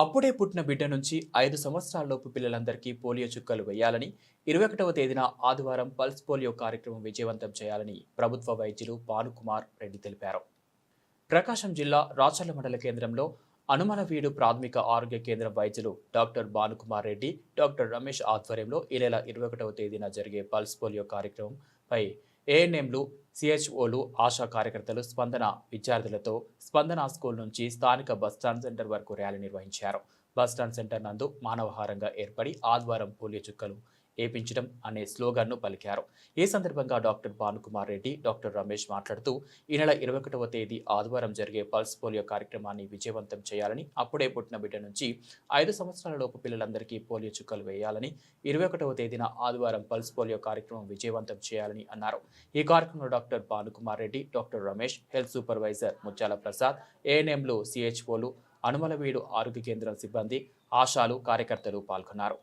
అప్పుడే పుట్టిన బిడ్డ నుంచి ఐదు సంవత్సరాలలోపు పిల్లలందరికీ పోలియో చుక్కలు వేయాలని ఇరవై ఒకటవ తేదీన ఆదివారం పల్స్ పోలియో కార్యక్రమం విజయవంతం చేయాలని ప్రభుత్వ వైద్యులు భానుకుమార్ రెడ్డి తెలిపారు. ప్రకాశం జిల్లా రాచర్ల మండల కేంద్రంలో అనుమలవీడు ప్రాథమిక ఆరోగ్య కేంద్రం వైద్యులు డాక్టర్ భానుకుమార్ రెడ్డి డాక్టర్ రమేష్ ఆధ్వర్యంలో ఈ నెల ఇరవై ఒకటవ తేదీన జరిగే పల్స్ పోలియో కార్యక్రమంపై ఏఎన్ఎంలు సిహెచ్ఓలు ఆశా కార్యకర్తలు స్పందన విద్యార్థులతో స్పందన స్కూల్ నుంచి స్థానిక బస్టాండ్ సెంటర్ వరకు ర్యాలీ నిర్వహించారు. బస్టాండ్ సెంటర్ నందు మానవహారంగా ఏర్పడి ఆదివారం పోలియో చుక్కలు ఏపించడం అనే స్లోగన్ను పలికారు. ఈ సందర్భంగా డాక్టర్ భానుకుమార్ రెడ్డి డాక్టర్ రమేష్ మాట్లాడుతూ ఈ నెల ఇరవై ఒకటవ తేదీ ఆదివారం జరిగే పల్స్ పోలియో కార్యక్రమాన్ని విజయవంతం చేయాలని అప్పుడే పుట్టిన బిడ్డ నుంచి ఐదు సంవత్సరాల లోపు పిల్లలందరికీ పోలియో చుక్కలు వేయాలని ఇరవై ఒకటవ తేదీన ఆదివారం పల్స్ పోలియో కార్యక్రమం విజయవంతం చేయాలని అన్నారు. ఈ కార్యక్రమంలో doctor Bhanukumar Reddy doctor Ramesh health supervisor Mutyala Prasad ఏఎన్ఎంలు సిహెచ్ఓలు అనుమలవీడు ఆరోగ్య కేంద్రం సిబ్బంది ఆశాలు కార్యకర్తలు పాల్గొన్నారు.